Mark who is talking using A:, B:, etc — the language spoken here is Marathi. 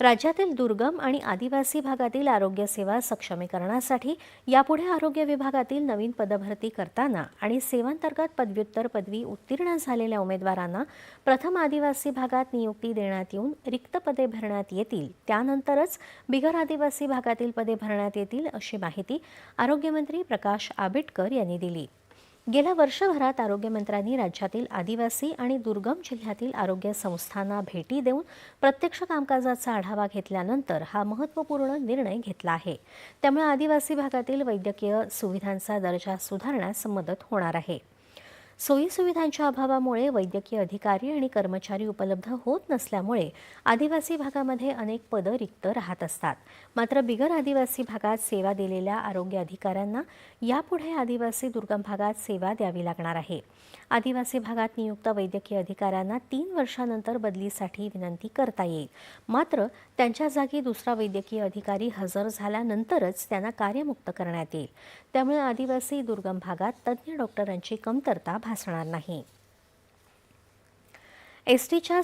A: राज्यातील दुर्गम आणि आदिवासी भागातील आरोग्यसेवा सक्षमीकरणासाठी यापुढे आरोग्य विभागातील नवीन पदभरती करताना आणि सेवांतर्गत पदव्युत्तर पदवी उत्तीर्ण झालेल्या उमेदवारांना प्रथम आदिवासी भागात नियुक्ती देण्यात येऊन रिक्त पदे भरण्यात येतील. त्यानंतरच बिगर आदिवासी भागातील पदे भरण्यात येतील अशी माहिती आरोग्यमंत्री प्रकाश आंबेडकर यांनी दिली. गेल्या वर्षभरात आरोग्यमंत्र्यांनी राज्यातील आदिवासी आणि दुर्गम जिल्ह्यातील आरोग्य संस्थांना भेटी देऊन प्रत्यक्ष कामकाजाचा आढावा घेतल्यानंतर हा महत्त्वपूर्ण निर्णय घेतला आहे. त्यामुळे आदिवासी भागातील वैद्यकीय सुविधांचा दर्जा सुधारण्यास मदत होणार आहे. सोयीसुविधांच्या अभावामुळे वैद्यकीय अधिकारी आणि कर्मचारी उपलब्ध होत नसल्यामुळे आदिवासी भागामध्ये अनेक पदं रिक्त राहत असतात. मात्र बिगर आदिवासी भागात सेवा दिलेल्या आरोग्य अधिकाऱ्यांना यापुढे आदिवासी दुर्गम भागात सेवा द्यावी लागणार आहे. आदिवासी भागात नियुक्त वैद्यकीय अधिकाऱ्यांना तीन वर्षानंतर बदलीसाठी विनंती करता येईल. मात्र त्यांच्या जागी दुसरा वैद्यकीय अधिकारी हजर झाल्यानंतरच त्यांना कार्यमुक्त करण्यात येईल. त्यामुळे आदिवासी दुर्गम भागात तज्ज्ञ डॉक्टरांची कमतरता भासणार नाही. एस टीच्या